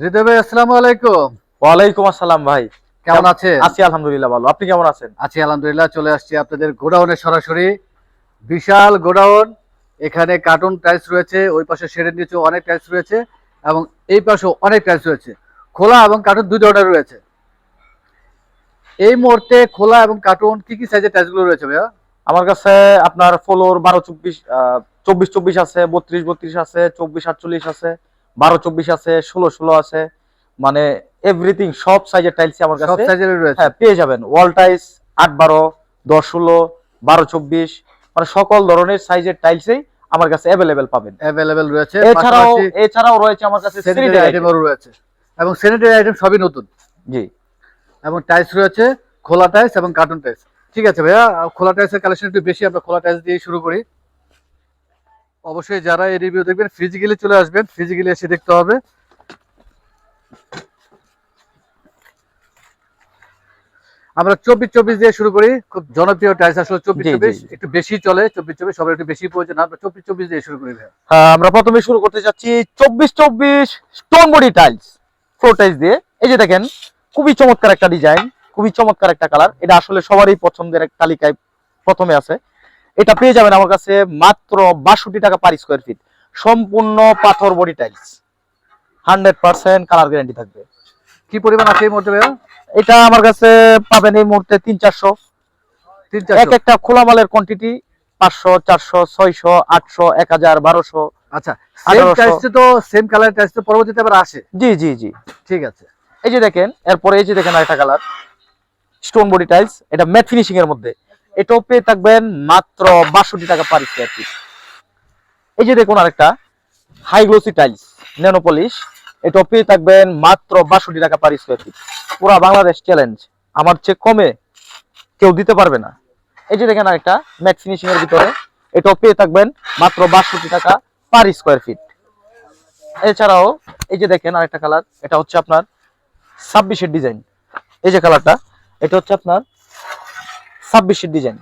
হৃদয় ভাই আসসালামু আলাইকুম। ওয়ালাইকুম আসসালাম ভাই। কেমন আছেন? আছি আলহামদুলিল্লাহ ভালো। আপনি কেমন আছেন? আছি আলহামদুলিল্লাহ চলে আসছি আপনাদের গোডাউনে সরাসরি। বিশাল গোডাউন এখানে কার্টুন টাইলস রয়েছে ওই পাশে শেডের নিচে অনেক টাইলস রয়েছে এবং এই পাশেও অনেক টাইলস রয়েছে। খোলা এবং কার্টুন দুই ধরনের রয়েছে। এই মুহূর্তে খোলা এবং কার্টুন কি কি সাইজের টাইলসগুলো রয়েছে ভাইয়া? আমার কাছে আপনার ফ্লোর বারো চব্বিশ চব্বিশ চব্বিশ আছে বত্রিশ বত্রিশ আছে চব্বিশ আটচল্লিশ আছে। বারো চব্বিশ আছে ষোলো ষোলো আছে মানে এভরিথিং সব সাইজের টাইলস আমার সব কাছে সাইজের রয়েছে। হ্যাঁ পেয়ে যাবেন। ওয়াল টাইলস আট বারো দশ ষোলো বারো চব্বিশ মানে সকল ধরনের সাইজের টাইলসই আমার কাছে অ্যাভেলেবেল পাবেন। অ্যাভেলেবেল রয়েছে। এছাড়াও এছাড়াও রয়েছে আমার কাছে স্যানিটারি আইটেমও রয়েছে। এবং স্যানিটারি আইটেম সবই নতুন। জি। এবং টাইলস রয়েছে খোলা টাইলস এবং কার্টুন টাইলস ঠিক আছে ভাইয়া খোলা টাইলসের কালেকশন একটু বেশি আমরা খোলা টাইলস দিয়ে শুরু করি। অবশ্যই যারা এই রিভিউ দেখবেন ফিজিক্যালি চলে আসবেন ফিজিক্যালি এসে দেখতে হবে। আমরা চব্বিশ চব্বিশ দিয়ে শুরু করি খুব জনপ্রিয় টাইলস আসলে চব্বিশ চব্বিশ। একটু বেশি চলে চব্বিশ চব্বিশ সবার একটু বেশি প্রয়োজন। আমরা চব্বিশ চব্বিশ দিয়ে শুরু করি হ্যাঁ, আমরা প্রথমে শুরু করতে যাচ্ছি চব্বিশ চব্বিশ stone body tiles floor tiles দিয়ে। এই যে দেখেন খুবই চমৎকার একটা ডিজাইন খুবই চমৎকার একটা কালার। এটা আসলে সবারই পছন্দের এক তালিকায় প্রথমে আছে। এটা পেয়ে যাবেন আমার কাছে মাত্র বাষট্টি টাকা পার স্কোয়ার ফিট সম্পূর্ণ পাথর body tiles hundred percent colour guarantee থাকবে। কি পরিমাণ আছে এই মুহূর্তে এটা আমার কাছে পাবেন এই মুহূর্তে তিন চারশো। এক একটা খোলা মালের কোয়ান্টিটি পাঁচশো চারশো ছয়শো আটশো এক হাজার বারোশো। আচ্ছা সেম 1800 টাইলস তো সেম কালার টাইলস তো পরবর্তীতে আবার আসে। জি জি জি। ঠিক আছে। এই যে দেখেন এরপরে এই যে দেখেন আরেকটা কালার স্টোন বডি টাইলস এটা ম্যাট ফিনিশিং এর মধ্যে। এটাও পেয়ে থাকবেন মাত্র বাষট্টি টাকা পার স্কোয়ার ফিট এই যে দেখুন আরেকটা হাই গ্লোসি টাইলস ন্যানো এটাও পেয়ে থাকবেন মাত্র বাষট্টি টাকা পার স্কোয়ার ফিট পুরা বাংলাদেশ চ্যালেঞ্জ আমার চেয়ে কমে কেউ দিতে পারবে না। এই যে দেখেন আরেকটা ম্যাট ফিনিশিং এর ভিতরে, এটাও পেয়ে থাকবেন মাত্র বাষট্টি টাকা পার স্কোয়ার ফিট এছাড়াও, এই যে দেখেন আরেকটা কালার এটা হচ্ছে আপনার ছাব্বিশের ডিজাইন এই যে কালারটা এটা হচ্ছে আপনার ছাব্বিশের ডিজাইন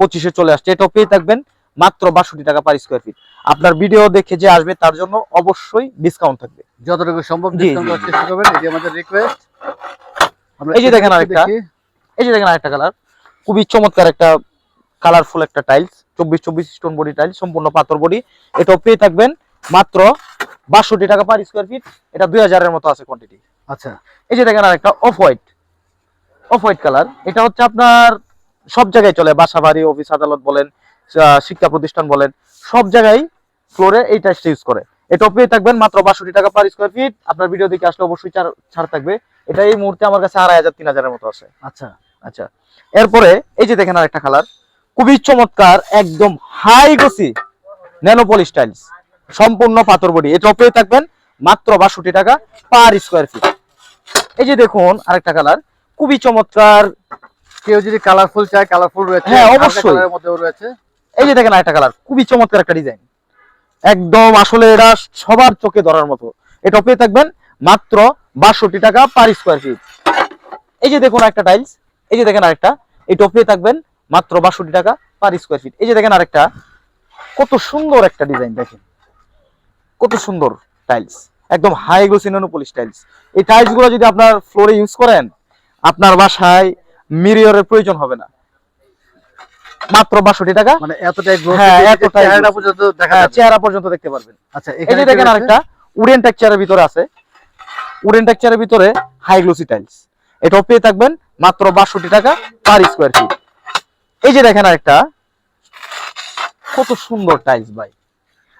পঁচিশে চলে আসছে। এটাও পেয়ে থাকবেন মাত্র বাষট্টি টাকা পার স্কোয়ার ফিট আপনার ভিডিও দেখে যে আসবে তার জন্য অবশ্যই ডিসকাউন্ট থাকবে। যতটুকু সম্ভব ডিসকাউন্ট করার চেষ্টা করবেন। এটি আমাদের রিকোয়েস্ট এই যে দেখেন আরেকটা। এই যে দেখেন আরেকটা কালার খুবই চমৎকার একটা কালারফুল একটা টাইলস চব্বিশ চব্বিশ স্টোন বডি টাইলস সম্পূর্ণ পাথর বডি এটাও পেয়ে থাকবেন মাত্র বাষট্টি টাকা পার স্কোয়ার ফিট এটা দুই হাজারের মতো আছে কোয়ান্টিটি আচ্ছা। এই যে দেখেন আরেকটা off white off white colour এটা হচ্ছে আপনার সব জায়গায় চলে বাসা বাড়ি অফিস আদালত বলেন শিক্ষা প্রতিষ্ঠান বলেন সব জায়গায় ফ্লোরে এই টাইসটা ইউজ করে। এটা পেয়ে থাকবেন মাত্র বাষট্টি টাকা পার স্কোয়ার ফিট আপনার ভিডিও দেখে আসলে অবশ্যই ছাড় ছাড় থাকবে। এটা এই মুহূর্তে আমার কাছে আড়াই হাজার তিন হাজারের মতো আছে। আচ্ছা। আচ্ছা। এরপরে এই যে দেখেন আরেকটা কালার খুবই চমৎকার একদম হাই গসি ন্যানোপলি স্টাইলস সম্পূর্ণ পাথর বডি। এটাও পেয়ে থাকবেন মাত্র বাষট্টি টাকা পার স্কোয়ার ফিট এই যে দেখুন আরেকটা কালার খুবই চমৎকার কেউ যদি কালারফুল চায় কালারফুল রয়েছে। হ্যাঁ, অবশ্যই। মধ্যেও রয়েছে। এই যে দেখেন আরেকটা কালার খুবই চমৎকার একটা ডিজাইন একদম আসলে এটা সবার চোখে ধরার মতো। এটা পেয়ে থাকবেন মাত্র বাষট্টি টাকা পার স্কোয়ার ফিট এই যে দেখুন একটা টাইলস এই যে দেখেন আরেকটা এটা পেয়ে থাকবেন মাত্র বাষট্টি টাকা পার স্কোয়ার ফিট এই যে দেখেন আরেকটা কত সুন্দর একটা ডিজাইন দেখেন। কত সুন্দর টাইলস একদম হাই গ্লোসিনোপলিশ টাইলস এই টাইলসগুলো যদি আপনার ফ্লোরে ইউজ করেন আপনার বাসায় মিরিয়রের প্রয়োজন হবে না। মাত্র বাষট্টি টাকা। মানে এতটাই হ্যাঁ, এতটাই চেহারা পর্যন্ত দেখা হ্যাঁ চেহারা পর্যন্ত দেখতে পারবেন। আচ্ছা এই যে দেখেন আরেকটা উডেন টেক্সচারের ভিতরে আছে। উডেন টেক্সচারের ভিতরে হাই গ্লোসি টাইলস। এটাও পেয়ে থাকবেন মাত্র বাষট্টি টাকা পার স্কোয়ার ফিট এই যে দেখেন আরেকটা কত সুন্দর টাইলস ভাই।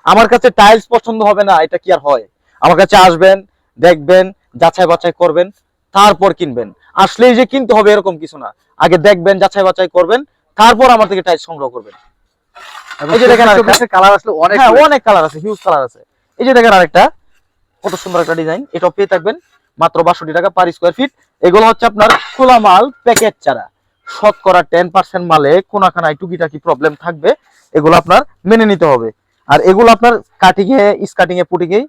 আমার কাছে টাইলস পছন্দ হবে না এটা কি আর হয়? আমার কাছে আসবেন দেখবেন যাচাই বাছাই করবেন। তারপর কিনবেন। আসলেই যে কিনতে হবে এরকম কিছু না। আগে দেখবেন যাচাই বাছাই করবেন তারপর আমার থেকে টাইলস সংগ্রহ করবেন। এই যে দেখেন কালার আসলে অনেক হ্যাঁ অনেক কালার আছে হিউজ কালার আছে। এই যে দেখেন আরেকটা কত সুন্দর একটা ডিজাইন। এটাও পেয়ে থাকবেন মাত্র বাষট্টি টাকা পার স্কোয়ার ফিট এগুলো হচ্ছে আপনার খোলা মাল প্যাকেট ছাড়া। শতকরা টেন পার্সেন্ট মালে কোনাখানায় টুকিটাকি প্রবলেম থাকবে এগুলো আপনার মেনে নিতে হবে। আর এগুলো আপনার কাটিং এ স্কাটিং এ পুটিং এ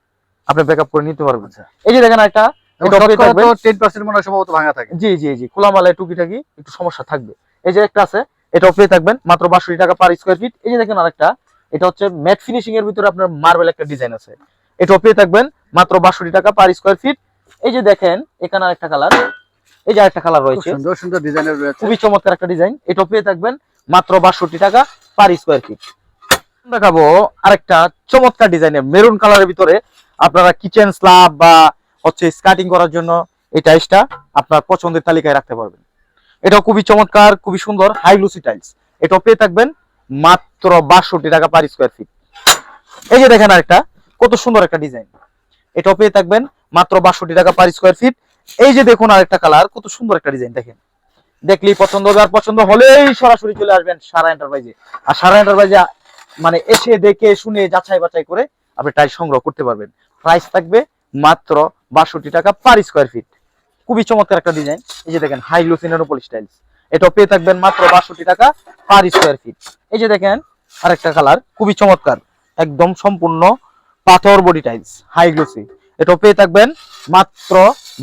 আপনি ব্যাকআপ করে নিতে পারবেন। আচ্ছা। এই যে দেখেন একটা এবং এটাও পেয়ে শতকরা থাকবেন? তো 10% সম্ভবত ভাঙা থাকে। জি জি জি খোলা টুকিটাকি একটু সমস্যা থাকবে। এই যে একটা আছে এটাও পেয়ে থাকবেন মাত্র বাষট্টি টাকা পার স্কোয়ার ফিট এই যে দেখেন আরেকটা এটা হচ্ছে ম্যাট ফিনিশিং এর ভিতরে আপনার মার্বেল একটা ডিজাইন আছে। এটাও পেয়ে থাকবেন মাত্র বাষট্টি টাকা পার স্কোয়ার ফিট এই যে দেখেন এখানে আরেকটা কালার এই যে আরেকটা কালার রয়েছে। সুন্দর সুন্দর ডিজাইনের রয়েছে। খুবই চমৎকার একটা ডিজাইন পেয়ে থাকবেন মাত্র বাষট্টি টাকা পার স্কোয়ার ফিট দেখাবো আরেকটা চমৎকার ডিজাইনের মেরুন কালারের ভিতরে আপনারা কিচেন স্ল্যাব বা হচ্ছে স্কার্টিং করার জন্য এই টাইলসটা আপনার পছন্দের তালিকায় রাখতে পারবেন। এটা খুবই চমৎকার, খুবই সুন্দর হাই লুসি টাইলস এটা পেয়ে থাকবেন মাত্র বাষট্টি টাকা পার স্কোয়ার ফিট এই যে দেখেন আরেকটা, কত সুন্দর একটা ডিজাইন এটা পেয়ে থাকবেন মাত্র বাষট্টি টাকা পার স্কোয়ার ফিট এই যে দেখুন আরেকটা কালার কত সুন্দর একটা ডিজাইন দেখেন। দেখলেই পছন্দ হবে, আর পছন্দ হলেই সরাসরি চলে আসবেন সারা এন্টারপ্রাইজে আর সারা এন্টারপ্রাইজে মানে এসে দেখে শুনে যাচাই বাছাই করে আপনি টাইল সংগ্রহ করতে পারবেন। প্রাইস থাকবে মাত্র বাষট্টি টাকা পার স্কোয়ার ফিট খুবই চমৎকার একটা ডিজাইন এই যে দেখেন হাই গ্লো সিনানোপলিশ টাইলস এটা পেয়ে থাকবেন মাত্র বাষট্টি টাকা পার স্কোয়ার ফিট এই যে দেখেন আরেকটা কালার খুবই চমৎকার। একদম সম্পূর্ণ পাথর বডি টাইলস হাই গ্লোসি এটা পেয়ে থাকবেন মাত্র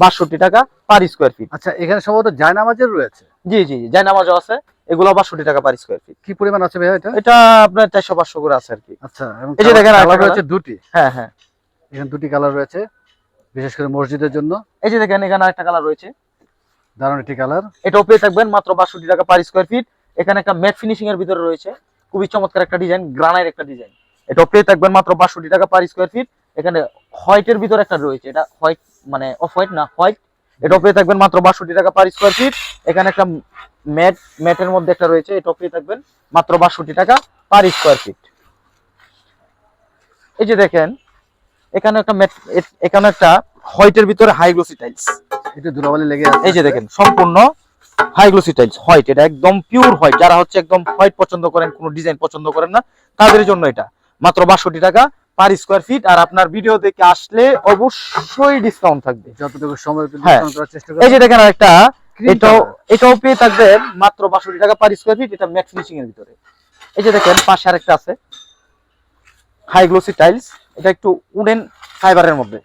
বাষট্টি টাকা পার স্কোয়ার ফিট আচ্ছা এখানে সম্ভবত জায়নামাজের রয়েছে? জি জি জি জায়নামাজও আছে। এগুলো বাষট্টি টাকা পার স্কোয়ার ফিট কি পরিমাণ আছে ভাইয়া এটা? এটা আপনার চারশো পাঁচশো করে আছে আর কি। আচ্ছা এই যে দেখেন দুটি। হ্যাঁ হ্যাঁ। এখানে দুটি কালার রয়েছে। বিশেষ করে মসজিদের জন্য। এই যে দেখেন এখানে আরেকটা কালার রয়েছে। দারুণ একটি কালার এটাও পেয়ে থাকবেন মাত্র বাষট্টি টাকা পার স্কোয়ার ফিট এখানে একটা ম্যাট ফিনিশিং এর ভিতরে রয়েছে। খুবই চমৎকার একটা ডিজাইন গ্রানাইট একটা ডিজাইন এটাও পেয়ে থাকবেন মাত্র বাষট্টি টাকা পার স্কোয়ার ফিট এখানে হোয়াইটের ভিতরে একটা রয়েছে। এটা হোয়াইট মানে অফ হোয়াইট না হোয়াইট এটাও পেয়ে থাকবেন মাত্র বাষট্টি টাকা পার স্কোয়ার ফিট এখানে একটা ম্যাট ম্যাটের মধ্যে একটা রয়েছে। এটাও পেয়ে থাকবেন মাত্র বাষট্টি টাকা পার স্কোয়ার ফিট এই যে দেখেন এখানে একটা এখানে একটা হোয়াইটের ভিতরে হাই গ্লোসি টাইলস একটু ধুলাবালি লেগে আছে। এই যে দেখেন সম্পূর্ণ হাই গ্লোসি টাইলস হোয়াইট এটা একদম পিওর হোয়াইট যারা হচ্ছে একদম হোয়াইট পছন্দ করেন কোনো ডিজাইন পছন্দ করেন না তাদের জন্য এটা। মাত্র বাষট্টি টাকা পার স্কোয়ার ফিট আর আপনার ভিডিও দেখে আসলে অবশ্যই ডিসকাউন্ট থাকবে। যতটুকু সময় হ্যাঁ। চেষ্টা এই যে দেখেন একটা এটাও এটাও পেয়ে থাকবেন মাত্র বাষট্টি টাকা পার স্কোয়ার ফিট এটা ম্যাট ফিনিশিং এর ভিতরে। এই যে দেখেন পাশে আরেকটা আছে। হাই গ্লোসি টাইলস এটা একটু উডেন ফাইবারের মধ্যে।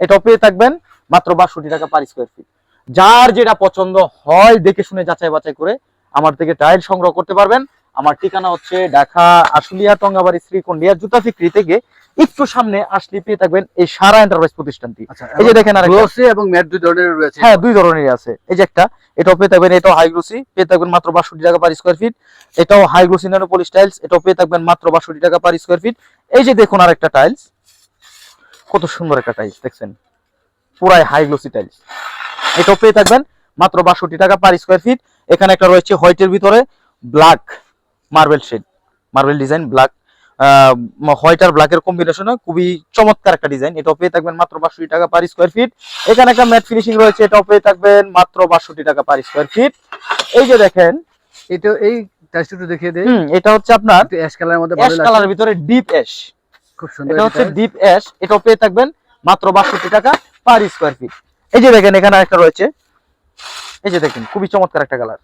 এটাও পেয়ে থাকবেন মাত্র বাষট্টি টাকা পার স্কোয়ার ফিট যার যেটা পছন্দ হয় দেখে শুনে যাচাই বাছাই করে আমার থেকে টাইল সংগ্রহ করতে পারবেন। আমার ঠিকানা হচ্ছে ঢাকা আশুলিয়া টঙ্গাবাড়ি শ্রীকন্ডিয়া জুতা ফিক্রি থেকে একটু সামনে আসলে পেয়ে থাকবেন এই সারা এন্টারপ্রাইজ প্রতিষ্ঠানটি। আচ্ছা এই যে দেখেন গ্লোসি এবং ম্যাট দুই ধরনের রয়েছে। হ্যাঁ দুই ধরনেরই আছে। এই যে একটা এটাও পেয়ে থাকবেন এটাও হাই গ্লোসি পেয়ে থাকবেন মাত্র বাষট্টি টাকা পার স্কোয়ার ফিট এটাও হাই গ্লোসি টাইলস এটাও পেয়ে থাকবেন মাত্র বাষট্টি টাকা পার স্কোয়ার ফিট এই যে দেখুন আর একটা টাইলস কত সুন্দর একটা টাইলস দেখছেন? পুরাই হাই গ্লোসি টাইলস এটাও পেয়ে থাকবেন মাত্র বাষট্টি টাকা পার স্কোয়ার ফিট এখানে একটা রয়েছে হোয়াইটের ভিতরে black marble shade marble design black white আর ব্ল্যাক ব্ল্যাকের কম্বিনেশনে খুবই চমৎকার একটা ডিজাইন এটাও পেয়ে থাকবেন মাত্র বাষট্টি টাকা পার স্কোয়ার ফিট এখানে একটা ম্যাট ফিনিশিং রয়েছে এটাও পেয়ে থাকবেন মাত্র বাষট্টি টাকা পার স্কোয়ার ফিট এই যে দেখেন এটা এই টাইসটা একটু দেখিয়ে দেই। এটা হচ্ছে আপনার অ্যাশ কালারের মধ্যে অ্যাশ কালারের ভিতরে ডিপ অ্যাশ খুব সুন্দর এটা হচ্ছে ডিপ অ্যাশ এটাও পেয়ে থাকবেন মাত্র বাষট্টি টাকা পার স্কোয়ার ফিট এই যে দেখেন এখানে একটা রয়েছে। এই যে দেখেন খুবই চমৎকার একটা কালার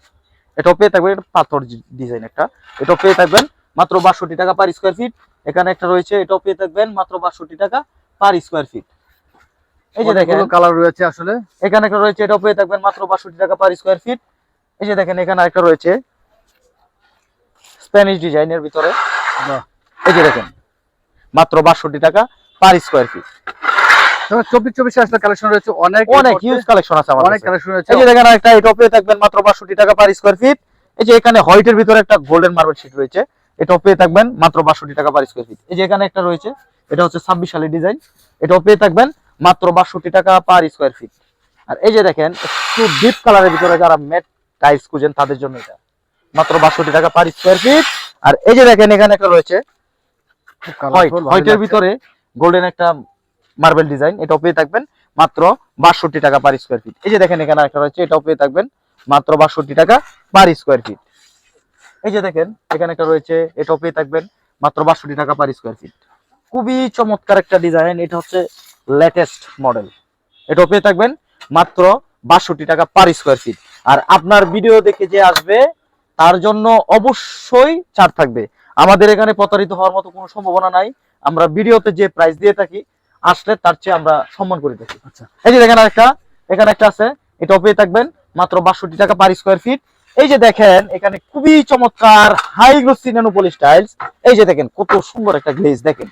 এটাও পেয়ে থাকবেন এটা পাথর ডিজাইন একটা। এটাও পেয়ে থাকবেন মাত্র বাষট্টি টাকা পার স্কোয়ার ফিট এখানে একটা রয়েছে এটাও পেয়ে থাকবেন মাত্র বাষট্টি টাকা পার স্কোয়ার ফিট এই যে দেখেন কালার রয়েছে আসলে? এখানে একটা রয়েছে এটাও পেয়ে থাকবেন মাত্র বাষট্টি টাকা পার স্কোয়ার ফিট এই যে দেখেন এখানে একটা রয়েছে স্প্যানিশ ডিজাইনের ভিতরে। এই যে দেখেন মাত্র বাষট্টি টাকা পার স্কোয়ার ফিট চব্বিশ চব্বিশ আসলে কালেকশন রয়েছে অনেক অনেক হিউজ কালেকশন আছে আমার অনেক কালেকশন রয়েছে। এই যে দেখেন একটা এটাও পেয়ে থাকবেন মাত্র বাষট্টি টাকা পার স্কোয়ার ফিট এই যে এখানে হোয়াইটের ভিতরে একটা গোল্ডেন মার্বেল শিট রয়েছে। এটাও পেয়ে থাকবেন মাত্র বাষট্টি টাকা পার স্কোয়ার ফিট এই যে এখানে একটা রয়েছে এটা হচ্ছে ছাব্বিশ সালের ডিজাইন এটাও পেয়ে থাকবেন মাত্র বাষট্টি টাকা পার স্কোয়ার ফিট আর এই যে দেখেন একটু ডিপ কালারের ভিতরে যারা ম্যাট টাইলস খুঁজেন তাদের জন্য এটা। মাত্র বাষট্টি টাকা পার স্কোয়ার ফিট আর এই যে দেখেন এখানে একটা রয়েছে হোয়াইটের ভিতরে গোল্ডেন একটা মার্বেল ডিজাইন এটাও পেয়ে থাকবেন মাত্র বাষট্টি টাকা পার স্কোয়ার ফিট এই যে দেখেন এখানে একটা রয়েছে এটাও পেয়ে থাকবেন মাত্র বাষট্টি টাকা পার স্কোয়ার ফিট এই যে দেখেন এখানে একটা রয়েছে এটাও পেয়ে থাকবেন মাত্র বাষট্টি টাকা পার স্কোয়ার ফিট খুবই চমৎকার একটা ডিজাইন এটা হচ্ছে লেটেস্ট মডেল এটাও পেয়ে থাকবেন মাত্র বাষট্টি টাকা পার স্কোয়ার ফিট আর আপনার ভিডিও দেখে যে আসবে তার জন্য অবশ্যই ছাড় থাকবে। আমাদের এখানে প্রতারিত হওয়ার মতো কোনো সম্ভাবনা নাই। আমরা ভিডিওতে যে প্রাইস দিয়ে থাকি আসলে তার চেয়ে আমরা সম্মান করে থাকি। আচ্ছা। এই যে দেখেন আরেকটা এখানে একটা আছে এটাও পেয়ে থাকবেন মাত্র বাষট্টি টাকা পার স্কোয়ার ফিট এই যে দেখেন এখানে খুবই চমৎকার হাই গ্লোসি ন্যানোপলি স্টাইলস এই যে দেখেন কত সুন্দর একটা গ্লেজ দেখেন।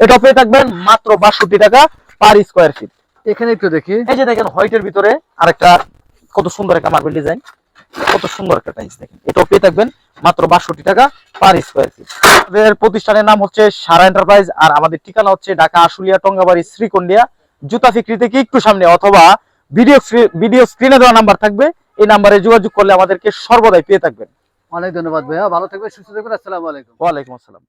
এটা পেয়ে থাকবেন মাত্র বাষট্টি টাকা পার স্কোয়ার ফিট এখানে একটু দেখি। এই যে দেখেন হোয়াইটের ভিতরে আরেকটা কত সুন্দর একটা মার্বেল ডিজাইন কত সুন্দর একটা টাইলস দেখেন। এটাও পেয়ে থাকবেন মাত্র বাষট্টি টাকা পার স্কোয়ার ফিট আমাদের প্রতিষ্ঠানের নাম হচ্ছে সারা এন্টারপ্রাইজ আর আমাদের ঠিকানা হচ্ছে ঢাকা আশুলিয়া টঙ্গাবাড়ি শ্রীকন্ডিয়া। জুতা ফিক্রি থেকে একটু সামনে অথবা ভিডিও ভিডিও স্ক্রিনে দেওয়া নাম্বার থাকবে। এই নাম্বারে যোগাযোগ করলে আমাদেরকে সর্বদাই পেয়ে থাকবেন। অনেক ধন্যবাদ ভাইয়া ভালো থাকবেন সুস্থ থাকবেন আসসালামু আলাইকুম। ওয়ালাইকুম আসসালাম।